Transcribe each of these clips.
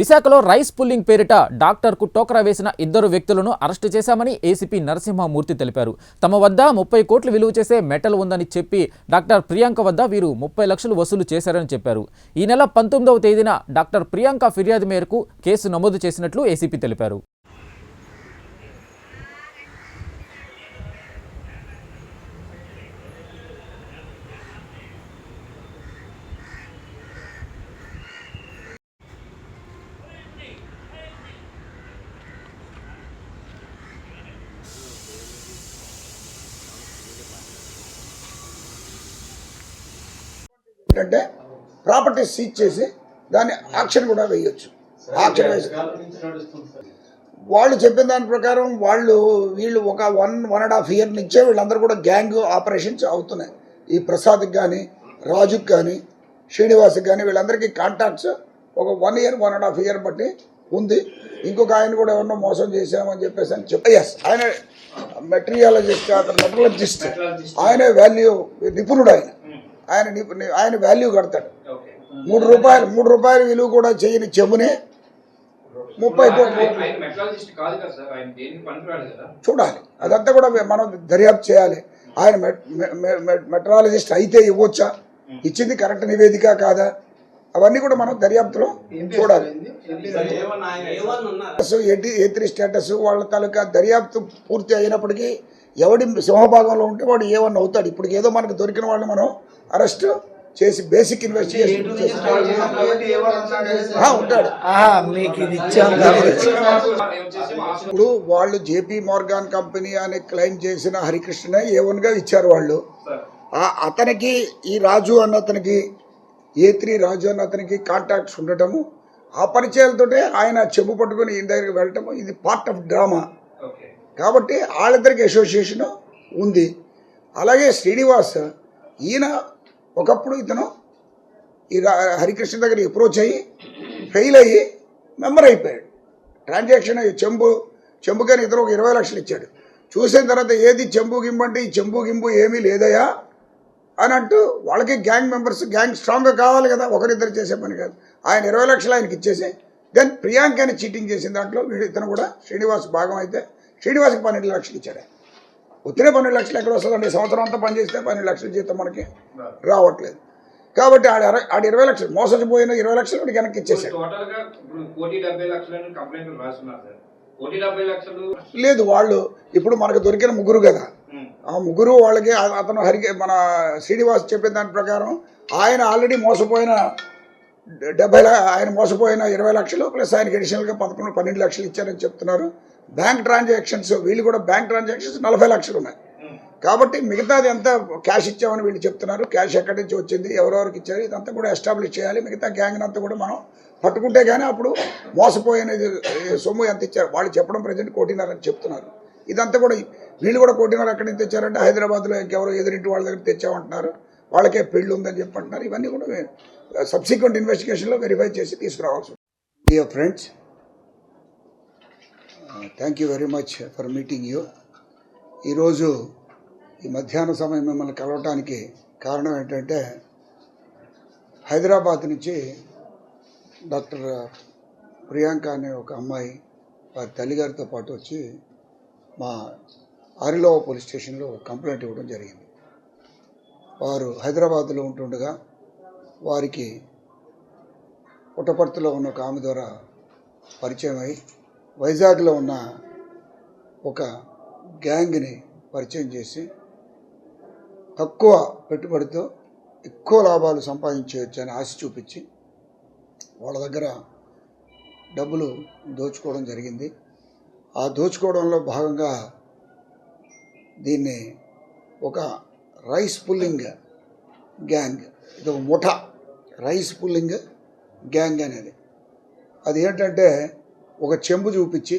విశాఖలో rice pulling పేరిట డాక్టర్కు టోకరా వేసిన ఇద్దరు వ్యక్తులను అరెస్టు చేశామని ఏసీపీ నరసింహమూర్తి తెలిపారు. తమ వద్ద ముప్పై కోట్లు విలువ చేసే మెటల్ ఉందని చెప్పి డాక్టర్ ప్రియాంక వద్ద వీరు ముప్పై లక్షలు వసూలు చేశారని చెప్పారు. ఈ నెల పంతొమ్మిదవ తేదీన డాక్టర్ ప్రియాంక ఫిర్యాదు మేరకు కేసు నమోదు చేసినట్లు ఏసీపీ తెలిపారు. ఏంటంటే ప్రాపర్టీ సీజ్ చేసి దాన్ని ఆక్షన్ కూడా వేయొచ్చు. ఆక్షన్ వేసి. వాళ్ళు చెప్పిన దాని ప్రకారం వాళ్ళు వీళ్ళు ఒక one one and half year నుంచే వీళ్ళందరూ కూడా గ్యాంగ్ ఆపరేషన్స్ అవుతున్నాయి. ఈ ప్రసాద్కి కానీ రాజుకి కానీ శ్రీనివాస్కి కానీ వీళ్ళందరికీ కాంటాక్ట్స్ ఒక one year one and half year బట్టి ఉంది. ఇంకొక ఆయన కూడా ఎవరినో మోసం చేశామని చెప్పేసి అని చెప్పి ఎస్ ఆయన మెటీరియాలజిస్ట్ అతను మెటలజిస్ట్ ఆయన వాల్యూ నిపుణుడు ఆయన. ఆయన ఆయన వాల్యూ కడతాడు. మూడు రూపాయలు మూడు రూపాయలు విలువ కూడా చేయని చెబుని ముప్పై చూడాలి. అదంతా కూడా మనం దర్యాప్తు చేయాలి. ఆయన మెట్రాలజిస్ట్ అయితే ఇవ్వచ్చా? ఇచ్చింది కరెక్ట్ నివేదిక కాదా? అవన్నీ కూడా మనం దర్యాప్తులో చూడాలి. ఏంటి ఏ త్రీ స్టేటస్ వాళ్ళ తాలూకా దర్యాప్తు పూర్తి అయినప్పటికీ ఎవడి సింహభాగంలో ఉంటే వాడు ఏ వన్ అవుతాడు. ఇప్పుడు ఏదో మనకు దొరికిన వాళ్ళని మనం అరెస్ట్ చేసి బేసిక్ ఇన్వెస్టిగేషన్ ఉంటాడు. ఇప్పుడు వాళ్ళు జేపీ మార్గాన్ కంపెనీ అని క్లెయిమ్ చేసిన హరికృష్ణ ఏ వన్గా ఇచ్చారు వాళ్ళు? అతనికి ఈ రాజు అన్న అతనికి ఏ త్రీ రాజు అన్న అతనికి కాంటాక్ట్స్ ఉండటము ఆ పరిచయాలతోటే ఆయన చెంబు పట్టుకొని ఈయన దగ్గరికి వెళ్ళటము ఇది పార్ట్ ఆఫ్ డ్రామా. ఓకే. కాబట్టి వాళ్ళిద్దరికి అసోసియేషన్ ఉంది. అలాగే శ్రీనివాస్ ఈయన ఒకప్పుడు ఇతను ఈ హరికృష్ణ దగ్గర అప్రోచ్ అయ్యి ఫెయిల్ అయ్యి మెంబర్ అయిపోయాడు. ట్రాన్సాక్షన్ చెంబు చెంబుకని ఇతను ఒక ఇరవై లక్షలు ఇచ్చాడు. చూసిన తర్వాత ఏది చెంబు గింబు అంటే ఈ చెంబు గింబు ఏమీ లేదయా అని అంటూ వాళ్ళకి గ్యాంగ్ మెంబర్స్ గ్యాంగ్ స్ట్రాంగ్గా కావాలి కదా ఒకరిద్దరు చేసే పని కాదు. ఆయన ఇరవై లక్షలు ఆయనకి ఇచ్చేసి దెన్ ప్రియాంక అని చీటింగ్ చేసిన దాంట్లో వీడు ఇతను కూడా శ్రీనివాస్ భాగం అయితే శ్రీనివాస్కి పన్నెండు లక్షలు ఇచ్చాడు. ఉత్తినే పన్నెండు లక్షలు ఎక్కడ వస్తుందండి? సంవత్సరం అంతా పనిచేస్తే పన్నెండు లక్షల జీతం మనకి రావట్లేదు. కాబట్టి ఆడ ఆడ ఇరవై లక్షలు మోసపోయిన ఇరవై లక్షలు వాడికి వెనక్కి ఇచ్చేసాడు లేదు వాళ్ళు ఇప్పుడు మనకు దొరికిన ముగ్గురు కదా. ఆ ముగ్గురు వాళ్ళకి అతను హరికి మన శ్రీనివాస్ చెప్పిన దాని ప్రకారం ఆయన ఆల్రెడీ మోసపోయిన డెబ్బై ఆయన మోసపోయిన ఇరవై లక్షలు ప్లస్ ఆయనకి అడిషనల్గా పదకొండు పన్నెండు లక్షలు ఇచ్చారని చెప్తున్నారు. బ్యాంక్ ట్రాన్సాక్షన్స్ వీళ్ళు కూడా బ్యాంక్ ట్రాన్సాక్షన్స్ నలభై లక్షలు ఉన్నాయి. కాబట్టి మిగతాది అంతా క్యాష్ ఇచ్చామని వీళ్ళు చెప్తున్నారు. క్యాష్ ఎక్కడి నుంచి వచ్చింది ఎవరెవరికి ఇచ్చారు ఇదంతా కూడా ఎస్టాబ్లిష్ చేయాలి. మిగతా గ్యాంగ్ అంతా కూడా మనం పట్టుకుంటే కానీ అప్పుడు మోసపోయినది సొమ్ము ఎంత ఇచ్చారు? వాళ్ళు చెప్పడం ప్రజెంట్ కోటిన్నర అని చెప్తున్నారు. ఇదంతా కూడా వీళ్ళు కూడా కోటిన్నర ఎక్కడి నుంచి తెచ్చారంటే హైదరాబాద్లో ఇంకెవరో ఎదురింటి వాళ్ళ దగ్గర తెచ్చామంటున్నారు. వాళ్ళకే పెళ్ళి ఉందని చెప్పంటున్నారు. ఇవన్నీ కూడా సబ్సిక్వెంట్ ఇన్వెస్టిగేషన్లో వెరిఫై చేసి తీసుకురావాల్సి ఉంది dear friends thank you very much for meeting you ఈరోజు ఈ మధ్యాహ్న సమయం మిమ్మల్ని కలవటానికి కారణం ఏంటంటే హైదరాబాద్ నుంచి డాక్టర్ ప్రియాంక అనే ఒక అమ్మాయి వారి తల్లిగారితో పాటు వచ్చి మా ఆరిలో పోలీస్ స్టేషన్లో కంప్లైంట్ ఇవ్వడం జరిగింది. వారు హైదరాబాద్లో ఉంటుండగా వారికి పుట్టపర్తిలో ఉన్న ఒక ఆమె ద్వారా పరిచయం అయి వైజాగ్లో ఉన్న ఒక గ్యాంగ్ని పరిచయం చేసి తక్కువ పెట్టుబడితో ఎక్కువ లాభాలు సంపాదించవచ్చు అని ఆశ చూపించి వాళ్ళ దగ్గర డబ్బులు దోచుకోవడం జరిగింది. ఆ దోచుకోవడంలో భాగంగా దీన్ని ఒక రైస్ పుల్లింగ్ గ్యాంగ్ ఇది ఒక ముఠా రైస్ పుల్లింగ్ గ్యాంగ్ అనేది. అది ఏంటంటే ఒక చెంబు చూపించి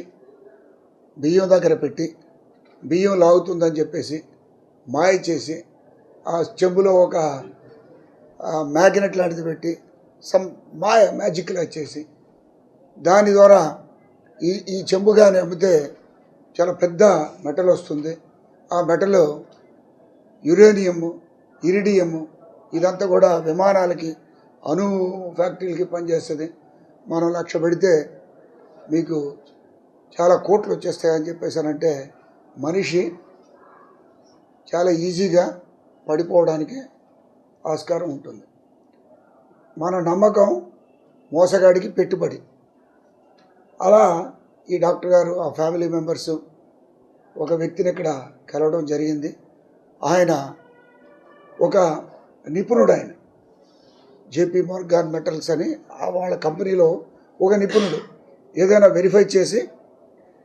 బియ్యం దగ్గర పెట్టి బియ్యం లాగుతుందని చెప్పేసి మాయ చేసి ఆ చెంబులో ఒక మ్యాగ్నెట్ లాంటిది పెట్టి సమ్ మాయ మ్యాజిక్లా చేసి దాని ద్వారా ఈ ఈ చెంబుగాని అమ్మితే చాలా పెద్ద మెటల్ వస్తుంది. ఆ మెటల్ యురేనియము ఇరిడియము ఇదంతా కూడా విమానాలకి అణు ఫ్యాక్టరీలకి పనిచేస్తుంది. మనం లక్ష పెడితే మీకు చాలా కోట్లు వచ్చేస్తాయని చెప్పేసానంటే మనిషి చాలా ఈజీగా పడిపోవడానికి ఆస్కారం ఉంటుంది. మన నమ్మకం మోసగాడికి పెట్టుబడి. అలా ఈ డాక్టర్ గారు ఆ ఫ్యామిలీ మెంబర్స్ ఒక వ్యక్తిని ఇక్కడ కలవడం జరిగింది. ఆయన ఒక నిపుణుడు ఆయన జేపీ మార్గాన్ మెటల్స్ అని వాళ్ళ కంపెనీలో ఒక నిపుణుడు. ఏదైనా వెరిఫై చేసి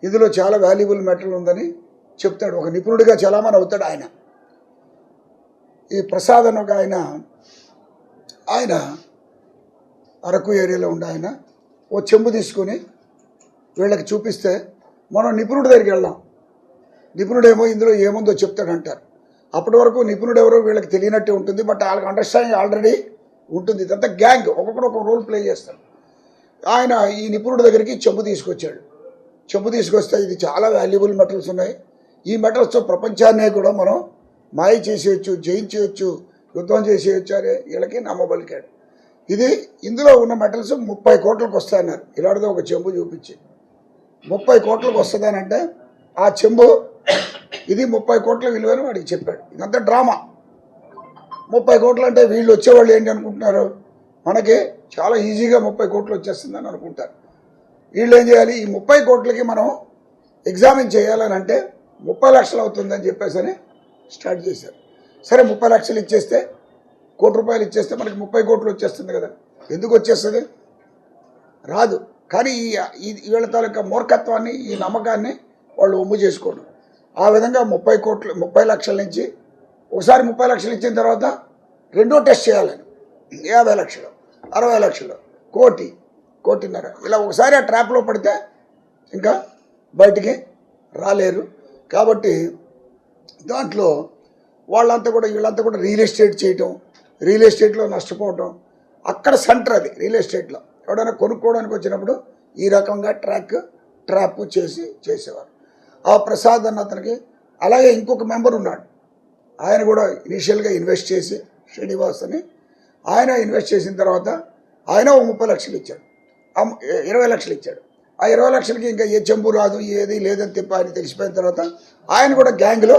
ఇందులో చాలా వాల్యుబుల్ మెటల్ ఉందని చెప్తాడు. ఒక నిపుణుడిగా చలామణి అవుతాడు ఆయన. ఈ ప్రసాద్ అని ఒక ఆయన ఆయన అరకు ఏరియాలో ఉండే ఆయన ఓ చెంబు తీసుకొని వీళ్ళకి చూపిస్తే మనం నిపుణుడి దగ్గరికి వెళ్దాం. నిపుణుడేమో ఇందులో ఏముందో చెప్తాడంటారు అప్పటి వరకు నిపుణుడు ఎవరో వీళ్ళకి తెలియనట్టే ఉంటుంది బట్ వాళ్ళకి అండర్స్టాండింగ్ ఆల్రెడీ ఉంటుంది. ఇదంతా గ్యాంగ్ ఒక్కొక్కడు ఒక రోల్ ప్లే చేస్తారు ఆయన ఈ నిపుణుడి దగ్గరికి చెంబు తీసుకొచ్చాడు. చెంబు తీసుకొస్తే ఇది చాలా వాల్యుబుల్ మెటల్స్ ఉన్నాయి. ఈ మెటల్స్తో ప్రపంచాన్నే కూడా మనం మాయ చేసేయచ్చు జయించేయచ్చు యుద్ధం చేసేయచ్చు అని వీళ్ళకి నమ్మబలికాడు. ఇది ఇందులో ఉన్న మెటల్స్ ముప్పై కోట్లకు వస్తాయన్నారు. ఇలాంటిదో ఒక చెంబు చూపించి. ముప్పై కోట్లకు వస్తుందనంటే ఆ చెంబు ఇది ముప్పై కోట్ల విలువని వాడికి చెప్పాడు. ఇదంతా డ్రామా. ముప్పై కోట్లు అంటే వీళ్ళు వచ్చేవాళ్ళు ఏంటి అనుకుంటున్నారు? మనకి చాలా ఈజీగా ముప్పై కోట్లు వచ్చేస్తుందని అనుకుంటారు. వీళ్ళు ఏం చేయాలి? ఈ ముప్పై కోట్లకి మనం ఎగ్జామిన్ చేయాలని అంటే ముప్పై లక్షలు అవుతుందని చెప్పేసి అని స్టార్ట్ చేశారు. సరే ముప్పై లక్షలు ఇచ్చేస్తే కోటి రూపాయలు ఇచ్చేస్తే మనకి ముప్పై కోట్లు వచ్చేస్తుంది కదా. ఎందుకు వచ్చేస్తుంది? రాదు. కానీ ఈ వీళ్ళ తాలూకా మూర్ఖత్వాన్ని ఈ నమ్మకాన్ని వాళ్ళు ఒమ్ము చేసుకోవడం ఆ విధంగా ముప్పై కోట్లు ముప్పై లక్షల నుంచి ఒకసారి ముప్పై లక్షలు ఇచ్చిన తర్వాత రెండో టెస్ట్ చేయాలని. యాభై లక్షలు. అరవై లక్షలు. కోటి కోటిన్నర. ఇలా ఒకసారి ఆ ట్రాప్లో పడితే ఇంకా బయటికి రాలేరు. కాబట్టి దాంట్లో వాళ్ళంతా కూడా వీళ్ళంతా కూడా రియల్ ఎస్టేట్ చేయటం రియల్ ఎస్టేట్లో నష్టపోవటం అక్కడ సెంటర్ అది రియల్ ఎస్టేట్లో ఎవడైనా కొనుక్కోవడానికి వచ్చినప్పుడు ఈ రకంగా ట్రాక్ ట్రాప్ చేసి చేసేవారు. ఆ ప్రసాద్ అన్న అతనికి అలాగే ఇంకొక మెంబర్ ఉన్నాడు. ఆయన కూడా ఇనీషియల్గా ఇన్వెస్ట్ చేసి శ్రీనివాస్ అని ఆయన ఇన్వెస్ట్ చేసిన తర్వాత ఆయన ఒక ముప్పై లక్షలు ఇచ్చాడు. ఇరవై లక్షలు ఇచ్చాడు. ఆ ఇరవై లక్షలకి ఇంకా ఏ చెంబు రాదు ఏది లేదని చెప్పి ఆయన తెలిసిపోయిన తర్వాత ఆయన కూడా గ్యాంగ్లో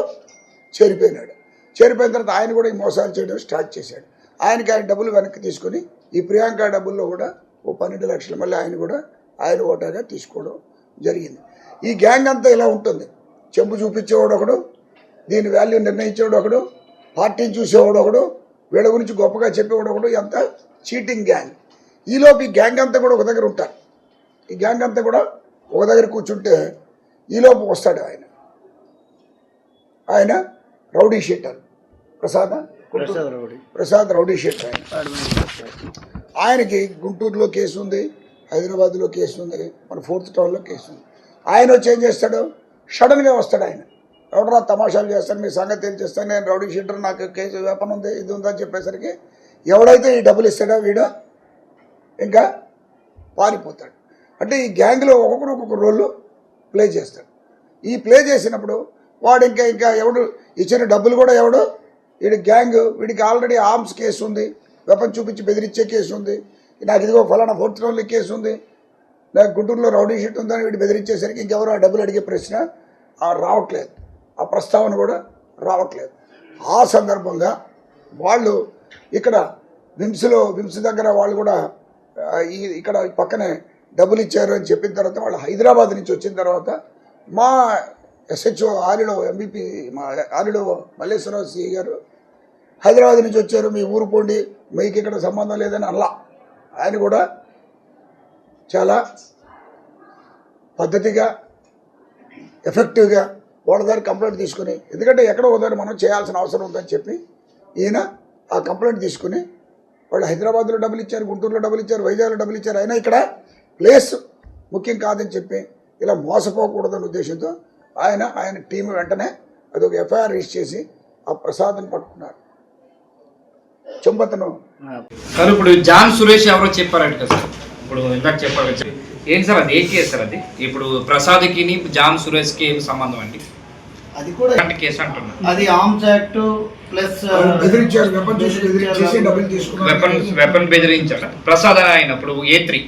చేరిపోయినాడు. చేరిపోయిన తర్వాత ఆయన కూడా ఈ మోసాలు చేయడం స్టార్ట్ చేశాడు. ఆయనకి ఆయన డబ్బులు వెనక్కి తీసుకొని ఈ ప్రియాంక డబ్బుల్లో కూడా ఓ పన్నెండు లక్షలు మళ్ళీ ఆయన కూడా ఆయన ఓటాగా తీసుకోవడం జరిగింది. ఈ గ్యాంగ్ అంతా ఇలా ఉంటుంది. చెంబు చూపించేవాడు ఒకడు దీని వాల్యూ నిర్ణయించేవాడు ఒకడు పార్టీని చూసేవాడు ఒకడు వీళ్ళ గురించి గొప్పగా చెప్పేవాడు ఎంత? Cheating gang. ఈలోపు ఈ గ్యాంగ్ అంతా కూడా ఒక దగ్గర ఉంటారు. ఈ గ్యాంగ్ అంతా కూడా ఒక దగ్గర కూర్చుంటే ఈలోపు వస్తాడు ఆయన. ఆయన rowdy sheeter. Prasad? Prasad rowdy sheeter ఆయన. ఆయనకి గుంటూరులో కేసు ఉంది హైదరాబాద్లో కేసు ఉంది మన ఫోర్త్ టౌన్లో కేసు ఉంది. ఆయన వచ్చి ఏం చేస్తాడు? సడన్గా వస్తాడు ఆయన. ఎవడరా తమాషాలు చేస్తాను మీ సంగతి ఏం చేస్తాను నేను రౌడీ షీటర్ నాకు కేసు వేపన్ ఉంది ఇది ఉందని చెప్పేసరికి ఎవడైతే ఈ డబ్బులు ఇస్తాడో వీడు ఇంకా పారిపోతాడు. అంటే ఈ గ్యాంగ్లో ఒక్కొక్కరు ఒక్కొక్క రోల్ ప్లే చేస్తాడు ఈ ప్లే చేసినప్పుడు వాడు ఇంకా ఇంకా ఎవడు ఇచ్చిన డబ్బులు కూడా ఎవడు? వీడి గ్యాంగ్ వీడికి ఆల్రెడీ ఆర్మ్స్ కేసు ఉంది వెపన్ చూపించి బెదిరించే కేసు ఉంది నాకు ఇదిగో ఫలానా ఫోర్త్ రౌండ్లో కేసు ఉంది నాకు గుంటూరులో రౌడీ షీట్ ఉందని వీడు బెదిరించేసరికి ఇంకెవరు ఆ డబ్బులు అడిగే ప్రశ్న రావట్లేదు. ఆ ప్రస్తావన కూడా రావట్లేదు. ఆ సందర్భంగా వాళ్ళు ఇక్కడ విమ్స్లో విమ్స్ దగ్గర వాళ్ళు కూడా ఈ ఇక్కడ పక్కనే డబ్బులు ఇచ్చారు అని చెప్పిన తర్వాత వాళ్ళు హైదరాబాద్ నుంచి వచ్చిన తర్వాత మా ఎస్హెచ్ఓ ఆలిలో ఎంబీపీ మా ఆలిలో మల్లేశ్వరరావు సిఐ గారు హైదరాబాద్ నుంచి వచ్చారు మీ ఊరు పోండి మీకు ఇక్కడ సంబంధం లేదని అల్లా ఆయన కూడా చాలా పద్ధతిగా ఎఫెక్టివ్గా వాళ్ళ దగ్గర కంప్లైంట్ తీసుకుని ఎందుకంటే ఎక్కడో ఒక దగ్గర మనం చేయాల్సిన అవసరం ఉందని చెప్పి ఈయన ఆ కంప్లైంట్ తీసుకుని వాళ్ళు హైదరాబాద్లో డబ్బులు ఇచ్చారు గుంటూరులో డబ్బులు ఇచ్చారు వైజాగ్లో డబ్బులు ఇచ్చారు అయినా ఇక్కడ ప్లేస్ ముఖ్యం కాదని చెప్పి ఇలా మోసపోకూడదనే ఉద్దేశంతో ఆయన ఆయన టీం వెంటనే అది ఒక ఎఫ్ఐఆర్ రిజిస్టర్ చేసి ఆ ప్రసాద్ని పట్టుకున్నారు. చెంబతను. సార్ ఇప్పుడు జాన్ సురేష్ ఎవరో చెప్పారంట కదా సార్. ఇప్పుడు ఇందాక చెప్పారు ఏం ఏంటి సార్ అది? ఏం చేస్తారు అది? ఇప్పుడు ప్రసాద్కి జాన్ సురేష్కి ఏం సంబంధం అండి? అది కూడా అంటే కేసు అంటున్నారు అది ఆర్మ్స్ యాక్ట్ ప్లస్ బెదిరించారు వెపన్ బెదిరించాడు ప్రసాద్ ఇప్పుడు ఏ త్రీ?